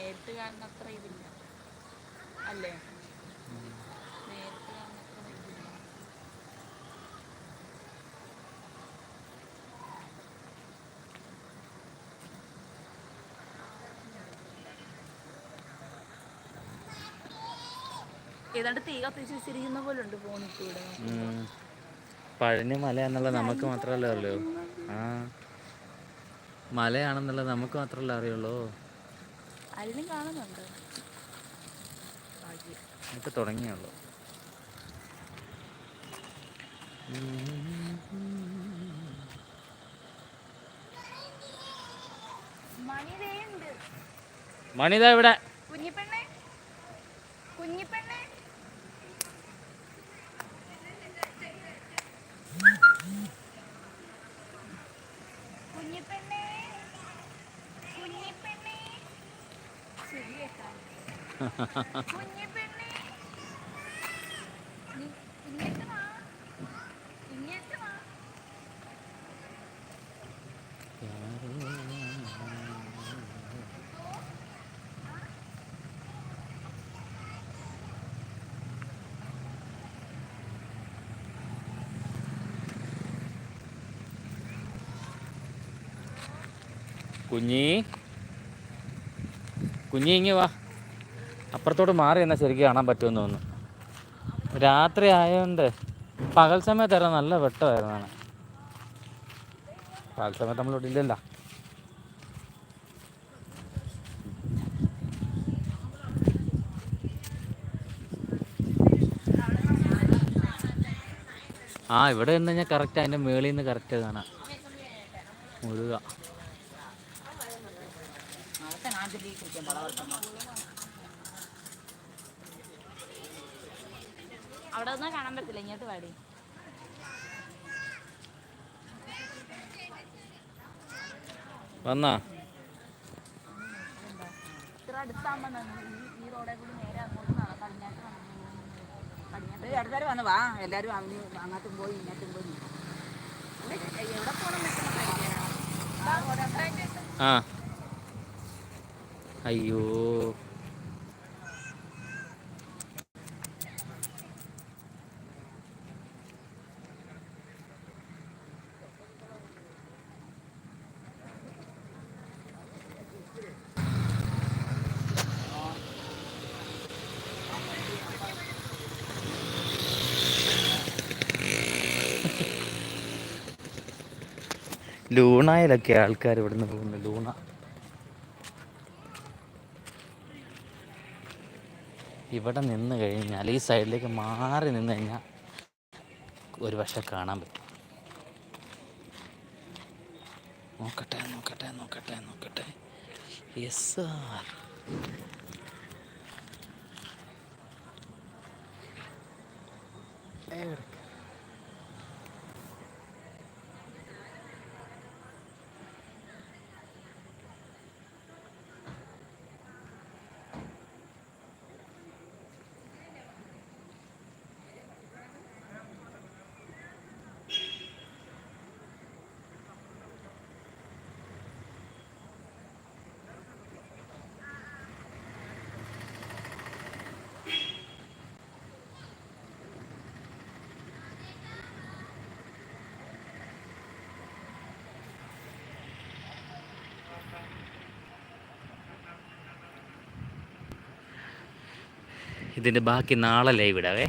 നേരിട്ട് കാണുന്ന അത്ര ഇതില്ല. അല്ലേ? നേരിട്ട് കാണുന്ന അത്ര ഇതില്ല. ഏതാണ്ട് തീ കത്തിച്ച് വെച്ചിരിക്കുന്ന പോലെ ഉണ്ട് ഫോണിക്കൂടെ കൂടെ മല എന്നുള്ളത് നമുക്ക് മാത്രമല്ലേ അറിയുള്ളൂ? ആ. മലയാണെന്നുള്ളത് നമുക്ക് മാത്രമല്ലേ അറിയുള്ളൂ? അതിലും കാണുന്നുണ്ട്. ഇപ്പൊ ഇപ്പം തുടങ്ങിയുള്ളൂ മണിത ഇവിടെ. കുഞ്ഞിപ്പെണ്ണെ. കുഞ്ഞിപ്പെണ്ണെ കുഞ്ഞിപ്പെണ്ണെ ശരിയേക്കാം കുഞ്ഞിപ്പെണ്ണെ നീ ഇങ്ങോട്ട് വാ ഇങ്ങോട്ട് വാ കുഞ്ഞി. കുഞ്ഞി ഇങ്ങ് വാ. അപ്പുറത്തോട്ട് മാറി എന്നാൽ ശരിക്കും കാണാൻ പറ്റുമെന്ന് തോന്നുന്നു. രാത്രി ആയതുകൊണ്ട് പകൽ സമയത്തായിരുന്നു നല്ല വെട്ടമായിരുന്നാണ്. പകൽ സമയത്ത് നമ്മളോട് ഇല്ലല്ലോ. ആ ഇവിടെ നിന്ന് ഞാൻ കറക്റ്റ് അതിന്റെ മേളിൽ നിന്ന് കറക്റ്റ് കാണാം. മുഴുക അവിടെ ഒന്നും കാണാൻ പറ്റില്ല ഇങ്ങോട്ട് പാടി വന്നാ? ഇത്ര അടുത്താകുമ്പോൾ ഈ റോഡെ കൂടി നേരെ അങ്ങോട്ട് പടിഞ്ഞാട്ട് പടിഞ്ഞാട്ട്. അടുത്താര് വന്ന് വാ. എല്ലാരും അവന് അങ്ങോട്ടും പോയി ഇങ്ങോട്ടും പോയി. എവിടെ പോകണം ആ. അയ്യോ. ലൂണായിലൊക്കെ ആൾക്കാർ ഇവിടുന്ന് പോകുന്നു ലൂണ. ഇവിടെ നിന്ന് കഴിഞ്ഞാൽ ഈ സൈഡിലേക്ക് മാറി നിന്ന് കഴിഞ്ഞാൽ ഒരു പക്ഷെ കാണാൻ പറ്റും. നോക്കട്ടെ നോക്കട്ടെ നോക്കട്ടെ നോക്കട്ടെ. യെസ് സാർ ഇതിന്റെ ബാക്കി നാളെ ലൈവ് ഇടാവേ